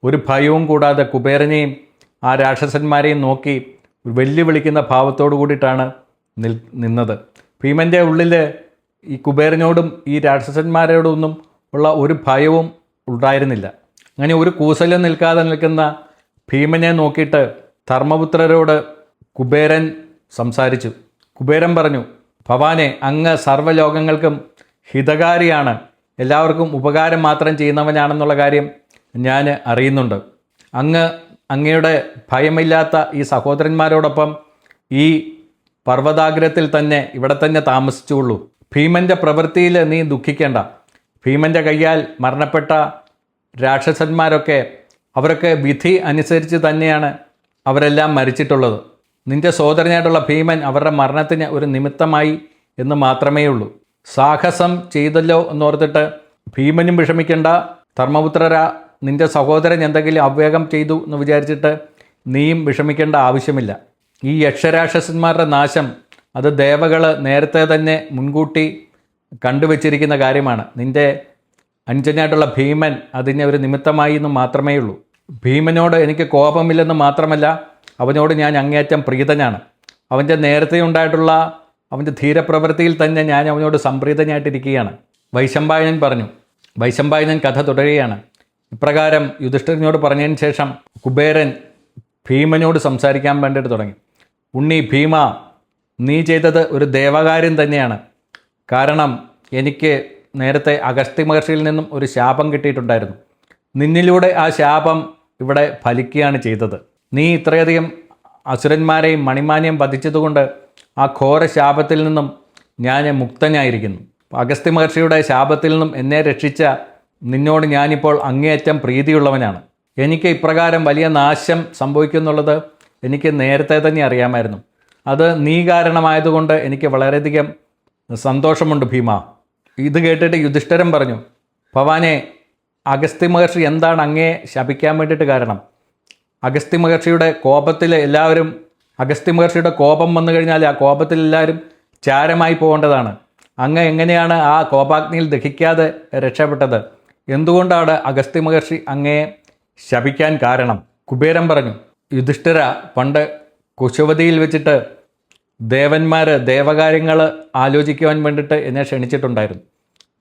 ഒരു ഭയവും കൂടാതെ കുബേരനെയും ആ രാക്ഷസന്മാരെയും നോക്കി വെല്ലുവിളിക്കുന്ന ഭാവത്തോടു കൂടിയിട്ടാണ് നിൽ നിന്നത്. ഭീമന്റെ ഉള്ളിൽ ഈ കുബേരനോടും ഈ രാക്ഷസന്മാരോടൊന്നും ഉള്ള ഒരു ഭയവും ഉണ്ടായിരുന്നില്ല. അങ്ങനെ ഒരു കൂസലും നിൽക്കാതെ നിൽക്കുന്ന ഭീമനെ നോക്കിയിട്ട് ധർമ്മപുത്രരോട് കുബേരൻ സംസാരിച്ചു. കുബേരൻ പറഞ്ഞു ഭവാനെ അങ്ങ് സർവലോകങ്ങൾക്കും ഹിതകാരിയാണ്. എല്ലാവർക്കും ഉപകാരം മാത്രം ചെയ്യുന്നവനാണെന്നുള്ള കാര്യം ഞാൻ അറിയുന്നുണ്ട്. അങ്ങ് അങ്ങയുടെ ഭയമില്ലാത്ത ഈ സഹോദരന്മാരോടൊപ്പം ഈ പർവതാഗ്രത്തിൽ തന്നെ ഇവിടെ തന്നെ താമസിച്ചുള്ളൂ ഭീമന്റെ പ്രവൃത്തിയിൽ നീ ദുഃഖിക്കേണ്ട. ഭീമന്റെ കയ്യാൽ മരണപ്പെട്ട രാക്ഷസന്മാരൊക്കെ അവരൊക്കെ വിധി അനുസരിച്ച് തന്നെയാണ് അവരെല്ലാം മരിച്ചിട്ടുള്ളത്. നിന്റെ സോദരനായിട്ടുള്ള ഭീമൻ അവരുടെ മരണത്തിന് ഒരു നിമിത്തമായി എന്ന് മാത്രമേ ഉള്ളൂ സാഹസം ചെയ്തല്ലോ എന്നോർത്തിട്ട് ഭീമനും വിഷമിക്കേണ്ട. ധർമ്മപുത്രര നിന്റെ സഹോദരൻ എന്തെങ്കിലും അവവേഗം ചെയ്തു എന്ന് വിചാരിച്ചിട്ട് നീയും വിഷമിക്കേണ്ട ആവശ്യമില്ല. ഈ യക്ഷരാക്ഷസന്മാരുടെ നാശം അത് ദേവകൾ നേരത്തെ തന്നെ മുൻകൂട്ടി കണ്ടുവച്ചിരിക്കുന്ന കാര്യമാണ്. നിന്റെ അനുജനായിട്ടുള്ള ഭീമൻ അതിനെ ഒരു നിമിത്തമായി എന്ന് മാത്രമേ ഉള്ളൂ ഭീമനോട് എനിക്ക് കോപമില്ലെന്ന് മാത്രമല്ല അവനോട് ഞാൻ അങ്ങേയറ്റം പ്രീതനാണ്. അവന്റെ നേരത്തെ ഉണ്ടായിട്ടുള്ള അവന്റെ ധീരപ്രവൃത്തിയിൽ തന്നെ ഞാൻ അവനോട് സംപ്രീതനായിട്ടിരിക്കുകയാണ്. വൈശമ്പായനൻ പറഞ്ഞു വൈശമ്പായനൻ കഥ തുടരുകയാണ്. ഇപ്രകാരം യുധിഷ്ഠിരനോട് പറഞ്ഞതിന് ശേഷം കുബേരൻ ഭീമനോട് സംസാരിക്കാൻ വേണ്ടിയിട്ട് തുടങ്ങി. ഉണ്ണി ഭീമ നീ ചെയ്തത് ഒരു ദേവകാര്യം തന്നെയാണ്. കാരണം എനിക്ക് നേരത്തെ അഗസ്ത്യ മഹർഷിയിൽ നിന്നും ഒരു ശാപം കിട്ടിയിട്ടുണ്ടായിരുന്നു. നിന്നിലൂടെ ആ ശാപം ഇവിടെ ഫലിക്കുകയാണ് ചെയ്തത്. നീ ഇത്രയധികം അസുരന്മാരെയും മണിമാന്യം വധിച്ചതുകൊണ്ട് ആ ഘോര ശാപത്തിൽ നിന്നും ഞാൻ മുക്തനായിരിക്കുന്നു. അഗസ്ത്യ മഹർഷിയുടെ ശാപത്തിൽ നിന്നും എന്നെ രക്ഷിച്ച നിന്നോട് ഞാനിപ്പോൾ അങ്ങേയറ്റം പ്രീതിയുള്ളവനാണ്. എനിക്ക് ഇപ്രകാരം വലിയ നാശം സംഭവിക്കുന്നുള്ളത് എനിക്ക് നേരത്തെ തന്നെ അറിയാമായിരുന്നു. അത് നീ കാരണമായതുകൊണ്ട് എനിക്ക് വളരെയധികം സന്തോഷമുണ്ട് ഭീമ. ഇത് കേട്ടിട്ട് യുധിഷ്ഠരം പറഞ്ഞു ഭവാനെ അഗസ്ത്യ മഹർഷി എന്താണ് അങ്ങേ ശപിക്കാൻ വേണ്ടിയിട്ട് കാരണം? അഗസ്ത്യ മഹർഷിയുടെ കോപത്തിൽ എല്ലാവരും അഗസ്ത്യ മഹർഷിയുടെ കോപം വന്നു കഴിഞ്ഞാൽ ആ കോപത്തിൽ എല്ലാവരും ചാരമായി പോകേണ്ടതാണ്. അങ്ങ് എങ്ങനെയാണ് ആ കോപാഗ്നിയിൽ ദഹിക്കാതെ രക്ഷപ്പെട്ടത്? എന്തുകൊണ്ടാണ് അഗസ്ത്യ മഹർഷി അങ്ങയെ ശപിക്കാൻ കാരണം? കുബേരൻ പറഞ്ഞു യുധിഷ്ഠിര പണ്ട് കുശുവതിയിൽ വെച്ചിട്ട് ദേവന്മാർ ദേവകാര്യങ്ങൾ ആലോചിക്കുവാൻ വേണ്ടിയിട്ട് എന്നെ ക്ഷണിച്ചിട്ടുണ്ടായിരുന്നു.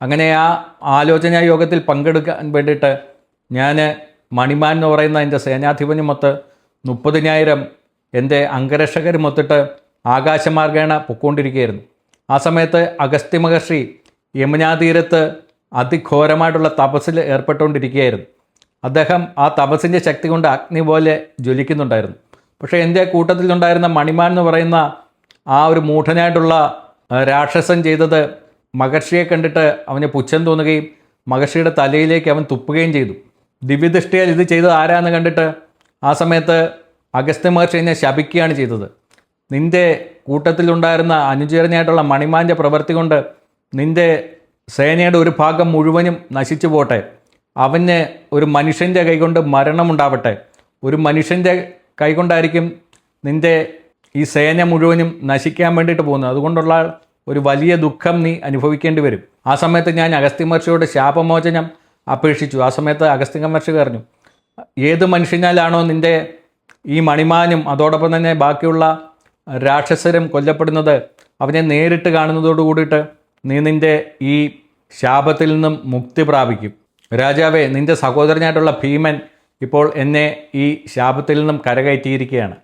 അങ്ങനെ ആ ആലോചനാ യോഗത്തിൽ പങ്കെടുക്കാൻ വേണ്ടിയിട്ട് ഞാൻ മണിമാൻ എന്ന് പറയുന്ന എന്റെ സേനാധിപനുമൊത്ത് മുപ്പതിനായിരം എന്റെ അംഗരക്ഷകരുമൊത്തിട്ട് ആകാശമാർഗേണ പൊക്കോണ്ടിരിക്കുകയായിരുന്നു ആ സമയത്ത് അഗസ്ത്യ മഹർഷി യമുനാതീരത്ത് അതിഘോരമായിട്ടുള്ള തപസ്സിൽ ഏർപ്പെട്ടുകൊണ്ടിരിക്കുകയായിരുന്നു. അദ്ദേഹം ആ തപസ്സിന്റെ ശക്തി കൊണ്ട് അഗ്നി പോലെ ജ്വലിക്കുന്നുണ്ടായിരുന്നു. പക്ഷേ എന്റെ കൂട്ടത്തിലുണ്ടായിരുന്ന മണിമാൻ എന്ന് പറയുന്ന ആ ഒരു മൂഢനായിട്ടുള്ള രാക്ഷസൻ ചെയ്തത് മഹർഷിയെ കണ്ടിട്ട് അവന് പുച്ഛം തോന്നുകയും മഹർഷിയുടെ തലയിലേക്ക് അവൻ തുപ്പുകയും ചെയ്തു. ദിവ്യദൃഷ്ടിയാൽ ഇത് ചെയ്തത് ആരാന്ന് കണ്ടിട്ട് ആ സമയത്ത് അഗസ്ത്യ മഹർഷി എന്നെ ശപിക്കുകയാണ് ചെയ്തത്. നിന്റെ കൂട്ടത്തിലുണ്ടായിരുന്ന അനുചരനായിട്ടുള്ള മണിമാന്റെ പ്രവൃത്തി കൊണ്ട് നിന്റെ സേനയുടെ ഒരു ഭാഗം മുഴുവനും നശിച്ചു പോട്ടെ. അവന് ഒരു മനുഷ്യന്റെ കൈകൊണ്ട് മരണമുണ്ടാവട്ടെ. ഒരു മനുഷ്യന്റെ കൈകൊണ്ടായിരിക്കും നിന്റെ ഈ സേന മുഴുവനും നശിക്കാൻ വേണ്ടിയിട്ട് പോകുന്നത്. അതുകൊണ്ടുള്ള ഒരു വലിയ ദുഃഖം നീ അനുഭവിക്കേണ്ടി വരും. ആ സമയത്ത് ഞാൻ അഗസ്ത്യ മഹർഷിയോട് ശാപമോചനം അപേക്ഷിച്ചു. ആ സമയത്ത് അഗസ്ത്യൻ കമ്മർഷ് പറഞ്ഞു ഏത് മനുഷ്യനാലാണോ നിന്റെ ഈ മണിമാനും അതോടൊപ്പം തന്നെ ബാക്കിയുള്ള രാക്ഷസരും കൊല്ലപ്പെടുന്നത്? അവനെ നേരിട്ട് കാണുന്നതോട് കൂടിയിട്ട് നീ നിന്റെ ഈ ശാപത്തിൽ നിന്നും മുക്തി പ്രാപിക്കും. രാജാവേ നിന്റെ സഹോദരനായിട്ടുള്ള ഭീമൻ ഇപ്പോൾ എന്നെ ഈ ശാപത്തിൽ നിന്നും കരകയറ്റിയിരിക്കുകയാണ്.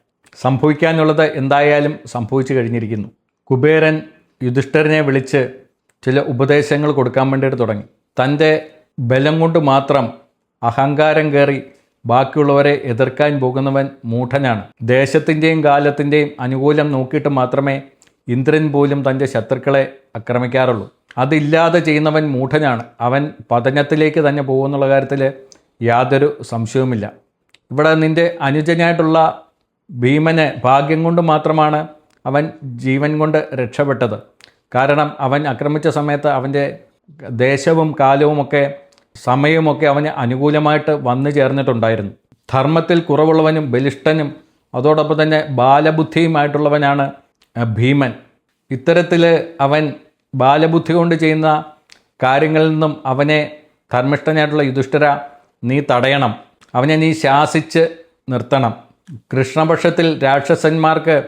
സംഭവിക്കാനുള്ളത് എന്തായാലും സംഭവിച്ചു കഴിഞ്ഞിരിക്കുന്നു. കുബേരൻ യുധിഷ്ഠരനെ വിളിച്ച് ചില ഉപദേശങ്ങൾ കൊടുക്കാൻ വേണ്ടിയിട്ട് തുടങ്ങി. തന്റെ ബലം കൊണ്ട് മാത്രം അഹങ്കാരം കയറി ബാക്കിയുള്ളവരെ എതിർക്കാൻ പോകുന്നവൻ മൂഢനാണ്. ദേശത്തിന്റെയും കാലത്തിന്റെയും അനുകൂലം നോക്കിയിട്ട് മാത്രമേ ഇന്ദ്രൻ പോലും തന്റെ ശത്രുക്കളെ ആക്രമിക്കാറുള്ളൂ. അതില്ലാതെ ചെയ്യുന്നവൻ മൂഢനാണ്. അവൻ പതനത്തിലേക്ക് തന്നെ പോകുമെന്നുള്ള കാര്യത്തിൽ യാതൊരു സംശയവുമില്ല. ഇവിടെ നിന്റെ അനുജനായിട്ടുള്ള ഭീമന് ഭാഗ്യം കൊണ്ട് മാത്രമാണ് അവൻ ജീവൻ കൊണ്ട് രക്ഷപ്പെട്ടത്. കാരണം അവൻ ആക്രമിച്ച സമയത്ത് അവന്റെ ദേശവും കാലവുമൊക്കെ സമയവുമൊക്കെ അവന് അനുകൂലമായിട്ട് വന്നു ചേർന്നിട്ടുണ്ടായിരുന്നു. ധർമ്മത്തിൽ കുറവുള്ളവനും ബലിഷ്ഠനും അതോടൊപ്പം തന്നെ ബാലബുദ്ധിയുമായിട്ടുള്ളവനാണ് ഭീമൻ. ഇത്തരത്തിൽ അവൻ ബാലബുദ്ധി കൊണ്ട് ചെയ്യുന്ന കാര്യങ്ങളിൽ നിന്നും അവനെ ധർമ്മിഷ്ഠനായിട്ടുള്ള യുധിഷ്ഠിര നീ തടയണം. അവനെ നീ ശാസിച്ച് നിർത്തണം. കൃഷ്ണപക്ഷത്തിൽ രാക്ഷസന്മാർക്ക്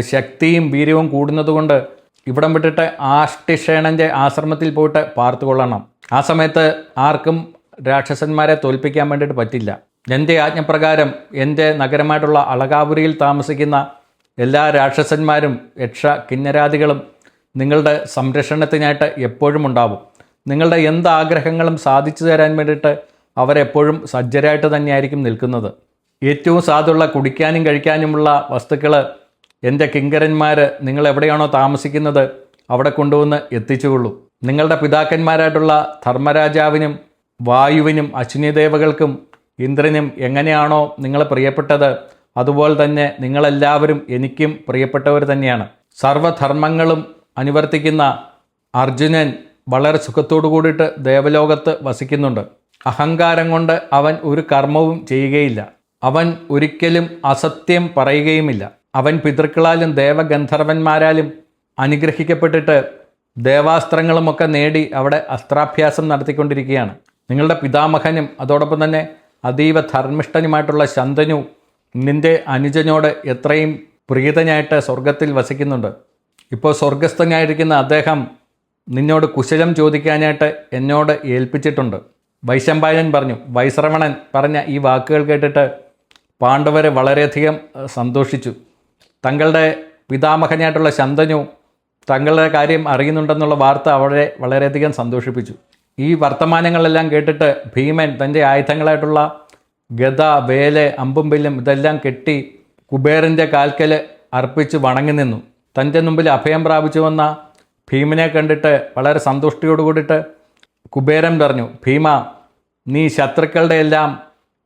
ശക്തിയും വീര്യവും കൂടുന്നതുകൊണ്ട് ഇവിടം വിട്ടിട്ട് ആഷ്ടിഷേണന്റെ ആശ്രമത്തിൽ പോയിട്ട് പാർത്തുകൊള്ളണം ആ സമയത്ത് ആർക്കും രാക്ഷസന്മാരെ തോൽപ്പിക്കാൻ വേണ്ടിയിട്ട് പറ്റില്ല. എന്റെ ആജ്ഞപ്രകാരം എന്റെ നഗരമായിട്ടുള്ള അളകാപുരിയിൽ താമസിക്കുന്ന എല്ലാ രാക്ഷസന്മാരും യക്ഷ കിന്നരാദികളും നിങ്ങളുടെ സംരക്ഷണത്തിനായിട്ട് എപ്പോഴും ഉണ്ടാവും. നിങ്ങളുടെ എന്ത് ആഗ്രഹങ്ങളും സാധിച്ചു തരാൻ വേണ്ടിയിട്ട് അവരെപ്പോഴും സജ്ജരായിട്ട് തന്നെയായിരിക്കും നിൽക്കുന്നത്. ഏറ്റവും സാധുള്ള കുടിക്കാനും കഴിക്കാനുമുള്ള വസ്തുക്കൾ എന്റെ കിങ്കരന്മാർ നിങ്ങൾ എവിടെയാണോ താമസിക്കുന്നത് അവിടെ കൊണ്ടുവന്ന് എത്തിച്ചുകൊള്ളൂ. നിങ്ങളുടെ പിതാക്കന്മാരായിട്ടുള്ള ധർമ്മരാജാവിനും വായുവിനും അശ്വിനിദേവകൾക്കും ഇന്ദ്രനും എങ്ങനെയാണോ നിങ്ങൾ പ്രിയപ്പെട്ടത് അതുപോലെ തന്നെ നിങ്ങളെല്ലാവരും എനിക്കും പ്രിയപ്പെട്ടവർ തന്നെയാണ്. സർവധർമ്മങ്ങളും അനുവർത്തിക്കുന്ന അർജുനൻ വളരെ സുഖത്തോടു കൂടിയിട്ട് ദേവലോകത്ത് വസിക്കുന്നുണ്ട്. അഹങ്കാരം കൊണ്ട് അവൻ ഒരു കർമ്മവും ചെയ്യുകയില്ല. അവൻ ഒരിക്കലും അസത്യം പറയുകയുമില്ല. അവൻ പിതൃക്കളാലും ദേവഗന്ധർവന്മാരാലും അനുഗ്രഹിക്കപ്പെട്ടിട്ട് ദേവാസ്ത്രങ്ങളുമൊക്കെ നേടി അവിടെ അസ്ത്രാഭ്യാസം നടത്തിക്കൊണ്ടിരിക്കുകയാണ്. നിങ്ങളുടെ പിതാമഹനും അതോടൊപ്പം തന്നെ അതീവ ധർമ്മിഷ്ഠനുമായിട്ടുള്ള ശന്തനു നിന്റെ അനുജനോട് എത്രയും പ്രീതനായിട്ട് സ്വർഗത്തിൽ വസിക്കുന്നുണ്ട്. ഇപ്പോൾ സ്വർഗസ്ഥനായിരിക്കുന്ന അദ്ദേഹം നിന്നോട് കുശലം ചോദിക്കാനായിട്ട് എന്നോട് ഏൽപ്പിച്ചിട്ടുണ്ട്. വൈശമ്പായനൻ പറഞ്ഞു വൈശ്രവണൻ പറഞ്ഞ ഈ വാക്കുകൾ കേട്ടിട്ട് പാണ്ഡവർ വളരെയധികം സന്തോഷിച്ചു. തങ്ങളുടെ പിതാമഹനായിട്ടുള്ള ശന്തനു തങ്ങളുടെ കാര്യം അറിയുന്നുണ്ടെന്നുള്ള വാർത്ത അവരെ വളരെയധികം സന്തോഷിപ്പിച്ചു. ഈ വർത്തമാനങ്ങളെല്ലാം കേട്ടിട്ട് ഭീമൻ തന്റെ ആയുധങ്ങളായിട്ടുള്ള ഗത വേല അമ്പും വില്ലും ഇതെല്ലാം കെട്ടി കുബേരന്റെ കാൽക്കൽ അർപ്പിച്ച് വണങ്ങി നിന്നു. തന്റെ മുമ്പിൽ അഭയം പ്രാപിച്ചു വന്ന ഭീമനെ കണ്ടിട്ട് വളരെ സന്തുഷ്ടിയോട് കൂടിയിട്ട് കുബേരൻ പറഞ്ഞു ഭീമ നീ ശത്രുക്കളുടെ എല്ലാം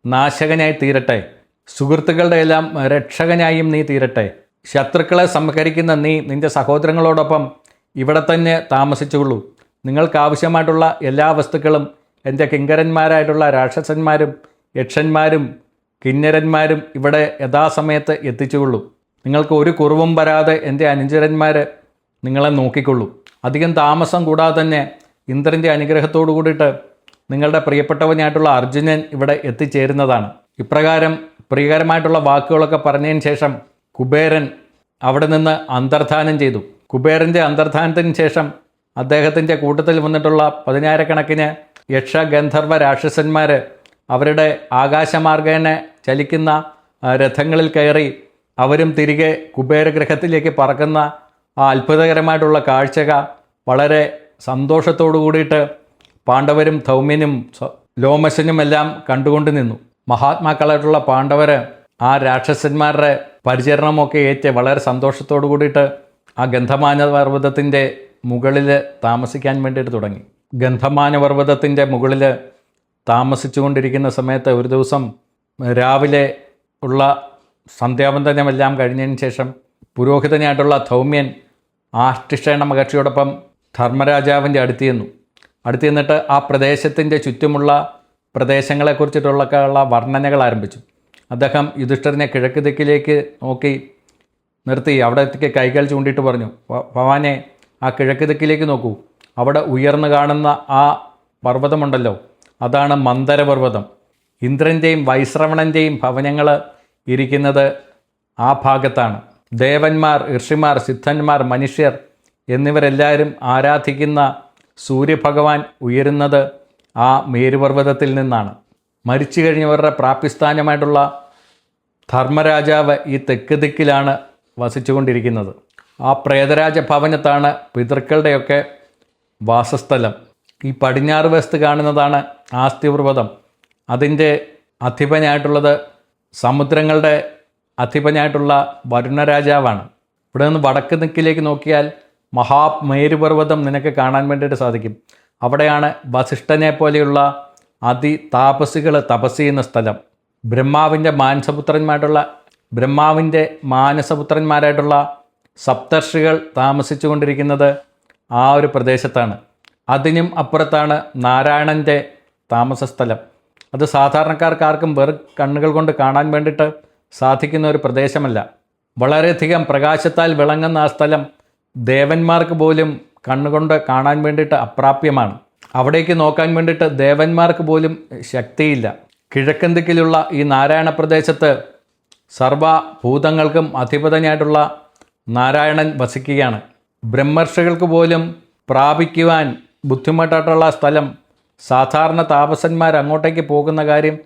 നാശകനായി തീരട്ടെ. സുഹൃത്തുക്കളുടെ എല്ലാം രക്ഷകനായും നീ തീരട്ടെ. ശത്രുക്കളെ സംഹരിക്കുന്ന നീ നിന്റെ സഹോദരങ്ങളോടൊപ്പം ഇവിടെ തന്നെ താമസിച്ചുകൊള്ളൂ. നിങ്ങൾക്ക് ആവശ്യമായിട്ടുള്ള എല്ലാ വസ്തുക്കളും എന്റെ കിങ്കരന്മാരായിട്ടുള്ള രാക്ഷസന്മാരും യക്ഷന്മാരും കിന്നരന്മാരും ഇവിടെ യഥാസമയത്ത് എത്തിച്ചുകൊള്ളൂ. നിങ്ങൾക്ക് ഒരു കുറവും വരാതെ എന്റെ അനുചരന്മാർ നിങ്ങളെ നോക്കിക്കൊള്ളൂ. അധികം താമസം കൂടാതെ തന്നെ ഇന്ദ്രന്റെ അനുഗ്രഹത്തോടു കൂടിയിട്ട് നിങ്ങളുടെ പ്രിയപ്പെട്ടവനായിട്ടുള്ള അർജുനൻ ഇവിടെ എത്തിച്ചേരുന്നതാണ്. ഇപ്രകാരം പ്രിയകരമായിട്ടുള്ള വാക്കുകളൊക്കെ പറഞ്ഞതിന് ശേഷം കുബേരൻ അവിടെ നിന്ന് അന്തർധാനം ചെയ്തു. കുബേരന്റെ അന്തർധാനത്തിന് ശേഷം അദ്ദേഹത്തിന്റെ കൂട്ടത്തിൽ വന്നിട്ടുള്ള പതിനായിരക്കണക്കിന് യക്ഷഗന്ധർവ രാക്ഷസന്മാർ അവരുടെ ആകാശമാർഗേന ചലിക്കുന്ന രഥങ്ങളിൽ കയറി അവരും തിരികെ കുബേരഗ്രഹത്തിലേക്ക് പറക്കുന്ന ആ അത്ഭുതകരമായിട്ടുള്ള കാഴ്ചക വളരെ സന്തോഷത്തോടു കൂടിയിട്ട് പാണ്ഡവരും ധൗമ്യനും സ- ലോമശനും എല്ലാം കണ്ടുകൊണ്ട് നിന്നു. മഹാത്മാക്കളായിട്ടുള്ള പാണ്ഡവർ ആ രാക്ഷസന്മാരുടെ പരിചരണമൊക്കെ ഏറ്റ് വളരെ സന്തോഷത്തോടു കൂടിയിട്ട് ആ ഗന്ധമാന പർവതത്തിന്റെ മുകളിൽ താമസിക്കാൻ വേണ്ടിയിട്ട് തുടങ്ങി. ഗന്ധമാന പർവതത്തിന്റെ മുകളിൽ താമസിച്ചുകൊണ്ടിരിക്കുന്ന സമയത്ത് ഒരു ദിവസം രാവിലെ ഉള്ള സന്ധ്യാവന്തനമെല്ലാം കഴിഞ്ഞതിന് ശേഷം പുരോഹിതനായിട്ടുള്ള ധൗമ്യൻ ആഷ്ടിഷേണ മഹർഷിയോടൊപ്പം ധർമ്മരാജാവിന്റെ അടുത്ത് ചെന്നു. അടുത്ത് ആ പ്രദേശത്തിന്റെ ചുറ്റുമുള്ള പ്രദേശങ്ങളെക്കുറിച്ചിട്ടുള്ള വർണനകൾ ആരംഭിച്ചു. അദ്ദേഹം യുധിഷ്ഠിരനെ കിഴക്ക് ദിക്കിലേക്ക് നോക്കി നിർത്തി. അവിടത്തേക്ക് കൈകൾ ചൂണ്ടിയിട്ട് പറഞ്ഞു "ഭ- ഭവാനെ ആ കിഴക്ക് ദിക്കിലേക്ക് നോക്കൂ. അവിടെ ഉയർന്നു കാണുന്ന ആ പർവതമുണ്ടല്ലോ. അതാണ് മന്ദരപർവതം. ഇന്ദ്രന്റെയും വൈശ്രവണന്റെയും ഭവനങ്ങൾ ഇരിക്കുന്നത് ആ ഭാഗത്താണ്. ദേവന്മാർ ഋഷിമാർ സിദ്ധന്മാർ മനുഷ്യർ എന്നിവരെല്ലാവരും ആരാധിക്കുന്ന സൂര്യഭഗവാൻ ഉയരുന്നത് ആ മേരുപർവതത്തിൽ നിന്നാണ്. മരിച്ചു കഴിഞ്ഞവരുടെ പ്രാപ്യസ്ഥാനമായിട്ടുള്ള ധർമ്മരാജാവ് ഈ തെക്ക് ദിക്കിലാണ് വസിച്ചുകൊണ്ടിരിക്കുന്നത്. ആ പ്രേതരാജ ഭവനത്താണ് പിതൃക്കളുടെയൊക്കെ വാസസ്ഥലം. ഈ പടിഞ്ഞാറ് വശത്ത് കാണുന്നതാണ് ആസ്തിപർവതം അതിന്റെ അധിപനായിട്ടുള്ളത് സമുദ്രങ്ങളുടെ അധിപനായിട്ടുള്ള വരുണരാജാവാണ്. ഇവിടെ നിന്ന് വടക്ക് ദിക്കിലേക്ക് നോക്കിയാൽ മഹാമേരുപർവതം നിനക്ക് കാണാൻ വേണ്ടിയിട്ട് സാധിക്കും. അവിടെയാണ് വസിഷ്ഠനെ പോലെയുള്ള അതിതാപസികൾ തപസ് ചെയ്യുന്ന സ്ഥലം. ബ്രഹ്മാവിന്റെ മാനസപുത്രന്മാരായിട്ടുള്ള ബ്രഹ്മാവിന്റെ മാനസപുത്രന്മാരായിട്ടുള്ള സപ്തർഷികൾ താമസിച്ചു കൊണ്ടിരിക്കുന്നത് ആ ഒരു പ്രദേശത്താണ്. അതിനും അപ്പുറത്താണ് നാരായണന്റെ താമസസ്ഥലം. അത് സാധാരണക്കാർക്ക് ആർക്കും വെറു കണ്ണുകൾ കൊണ്ട് കാണാൻ വേണ്ടിയിട്ട് സാധിക്കുന്ന ഒരു പ്രദേശമല്ല. വളരെയധികം പ്രകാശത്താൽ വിളങ്ങുന്ന ആ സ്ഥലം ദേവന്മാർക്ക് പോലും കണ്ണുകൊണ്ട് കാണാൻ വേണ്ടിയിട്ട് അപ്രാപ്യമാണ്. അവിടേക്ക് നോക്കാൻ വേണ്ടിയിട്ട് ദേവന്മാർക്ക് പോലും ശക്തിയില്ല. കിഴക്കൻ ദിക്കിലുള്ള ഈ നാരായണ പ്രദേശത്ത് സർവഭൂതങ്ങൾക്കും അധിപതനായിട്ടുള്ള നാരായണൻ വസിക്കുകയാണ്. ബ്രഹ്മർഷികൾക്ക് പോലും പ്രാപിക്കുവാൻ ബുദ്ധിമുട്ടായിട്ടുള്ള സ്ഥലം സാധാരണ താപസന്മാർ അങ്ങോട്ടേക്ക് പോകുന്ന കാര്യം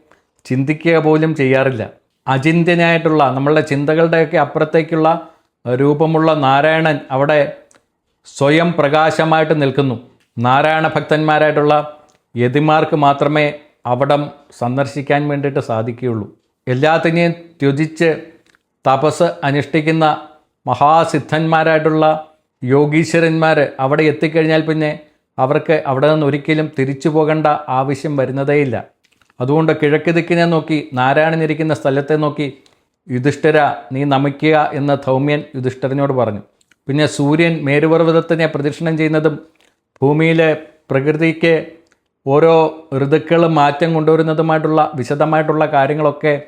ചിന്തിക്കുക പോലും ചെയ്യാറില്ല. അചിന്ത്യനായിട്ടുള്ള നമ്മളുടെ ചിന്തകളുടെയൊക്കെ അപ്പുറത്തേക്കുള്ള രൂപമുള്ള നാരായണൻ അവിടെ സ്വയം പ്രകാശമായിട്ട് നിൽക്കുന്നു. നാരായണ ഭക്തന്മാരായിട്ടുള്ള യതിമാർക്ക് മാത്രമേ അവിടം സന്ദർശിക്കാൻ വേണ്ടിയിട്ട് സാധിക്കുകയുള്ളൂ. എല്ലാത്തിനെയും ത്യജിച്ച് തപസ് അനുഷ്ഠിക്കുന്ന മഹാസിദ്ധന്മാരായിട്ടുള്ള യോഗീശ്വരന്മാർ അവിടെ എത്തിക്കഴിഞ്ഞാൽ പിന്നെ അവർക്ക് അവിടെ നിന്ന് ഒരിക്കലും തിരിച്ചു പോകേണ്ട ആവശ്യം വരുന്നതേയില്ല. അതുകൊണ്ട് കിഴക്ക് ദിക്കിനെ നോക്കി നാരായണനിരിക്കുന്ന സ്ഥലത്തെ നോക്കി യുധിഷ്ഠിര നീ നമിക്കുക എന്ന് ധൗമ്യൻ യുധിഷ്ഠിരനോട് പറഞ്ഞു. പിന്നെ സൂര്യൻ മേരുപർവതത്തിനെ പ്രദക്ഷിണം ചെയ്യുന്നതും ഭൂമിയിലെ പ്രകൃതിക്ക് ഓരോ ഋതുക്കൾ മാറ്റം കൊണ്ടുവരുന്നതുമായിട്ടുള്ള വിശദമായിട്ടുള്ള കാര്യങ്ങളൊക്കെ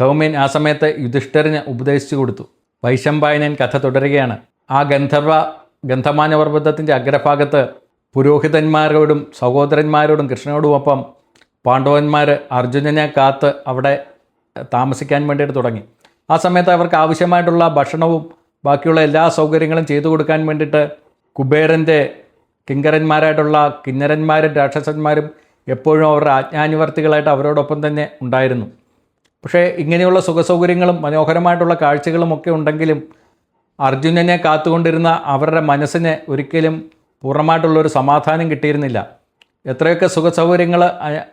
ധൗമ്യൻ ആ സമയത്ത് യുധിഷ്ഠിരന് ഉപദേശിച്ചു കൊടുത്തു. വൈശമ്പായനൻ കഥ തുടരുകയാണ്. ആ ഗന്ധർവ ഗന്ധമാന അഗ്രഭാഗത്ത് പുരോഹിതന്മാരോടും സഹോദരന്മാരോടും കൃഷ്ണനോടുമൊപ്പം പാണ്ഡവന്മാർ അർജുനനെ കാത്ത് അവിടെ താമസിക്കാൻ വേണ്ടിയിട്ട് തുടങ്ങി. ആ സമയത്ത് അവർക്ക് ആവശ്യമായിട്ടുള്ള ഭക്ഷണവും ബാക്കിയുള്ള എല്ലാ സൗകര്യങ്ങളും ചെയ്തു കൊടുക്കാൻ വേണ്ടിയിട്ട് കുബേരന്റെ കിങ്കരന്മാരായിട്ടുള്ള കിന്നരന്മാരും രാക്ഷസന്മാരും എപ്പോഴും അവരുടെ ആജ്ഞാനുവർത്തികളായിട്ട് അവരോടൊപ്പം തന്നെ ഉണ്ടായിരുന്നു. പക്ഷേ ഇങ്ങനെയുള്ള സുഖസൗകര്യങ്ങളും മനോഹരമായിട്ടുള്ള കാഴ്ചകളും ഒക്കെ ഉണ്ടെങ്കിലും അർജുനനെ കാത്തുകൊണ്ടിരുന്ന അവരുടെ മനസ്സിന് ഒരിക്കലും പൂർണമായിട്ടുള്ളൊരു സമാധാനം കിട്ടിയിരുന്നില്ല. എത്രയൊക്കെ സുഖസൗകര്യങ്ങൾ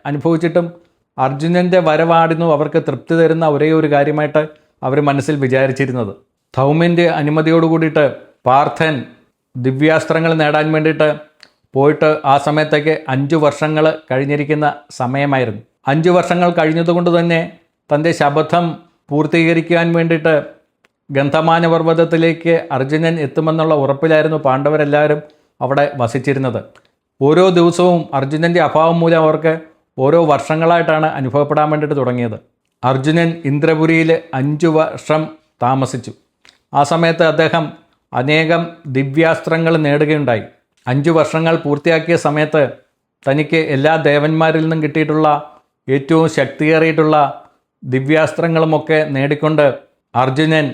അനുഭവിച്ചിട്ടും അർജുനന്റെ വരവായിരുന്നു അവർക്ക് തൃപ്തി തരുന്ന ഒരേ ഒരു കാര്യമായിട്ട് അവർ മനസ്സിൽ വിചാരിച്ചിരുന്നത്. ധൗമ്യന്റെ അനുമതിയോട് കൂടിയിട്ട് പാർത്ഥൻ ദിവ്യാസ്ത്രങ്ങൾ നേടാൻ വേണ്ടിയിട്ട് പോയിട്ട് ആ സമയത്തേക്ക് അഞ്ച് വർഷങ്ങൾ കഴിഞ്ഞിരിക്കുന്ന സമയമായിരുന്നു. അഞ്ച് വർഷങ്ങൾ കഴിഞ്ഞതുകൊണ്ട് തന്നെ തന്റെ ശബദം പൂർത്തീകരിക്കുവാൻ വേണ്ടിയിട്ട് ഗന്ധമാന പർവതത്തിലേക്ക് അർജുനൻ എത്തുമെന്നുള്ള ഉറപ്പിലായിരുന്നു പാണ്ഡവരെല്ലാവരും അവിടെ വസിച്ചിരുന്നത്. ഓരോ ദിവസവും അർജുനന്റെ അഭാവം മൂലം അവർക്ക് ഓരോ വർഷങ്ങളായിട്ടാണ് അനുഭവപ്പെടാൻ വേണ്ടിയിട്ട് തുടങ്ങിയത്. അർജുനൻ ഇന്ദ്രപുരിയിൽ അഞ്ചു വർഷം താമസിച്ചു. ആ സമയത്ത് അദ്ദേഹം അനേകം ദിവ്യാസ്ത്രങ്ങൾ നേടുകയുണ്ടായി. അഞ്ചു വർഷങ്ങൾ പൂർത്തിയാക്കിയ സമയത്ത് തനിക്ക് എല്ലാ ദേവന്മാരിൽ നിന്നും കിട്ടിയിട്ടുള്ള ഏറ്റവും ശക്തിയേറിയിട്ടുള്ള ദിവ്യാസ്ത്രങ്ങളുമൊക്കെ നേടിക്കൊണ്ട് അർജുനൻ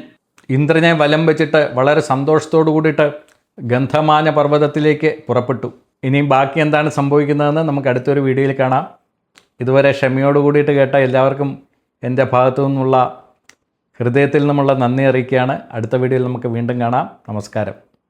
ഇന്ദ്രനെ വലം വെച്ചിട്ട് വളരെ സന്തോഷത്തോടു കൂടിയിട്ട് ഗന്ധമാന പർവതത്തിലേക്ക് പുറപ്പെട്ടു. ഇനിയും ബാക്കി എന്താണ് സംഭവിക്കുന്നതെന്ന് നമുക്ക് അടുത്തൊരു വീഡിയോയിൽ കാണാം. ഇതുവരെ ക്ഷമയോട് കൂടിയിട്ട് കേട്ട എല്ലാവർക്കും എന്റെ ഭാഗത്തു നിന്നുള്ള ഹൃദയത്തിൽ നമ്മളുടെ നന്ദി അറിയിക്കുകയാണ്. അടുത്ത വീഡിയോയിൽ നമുക്ക് വീണ്ടും കാണാം. നമസ്കാരം.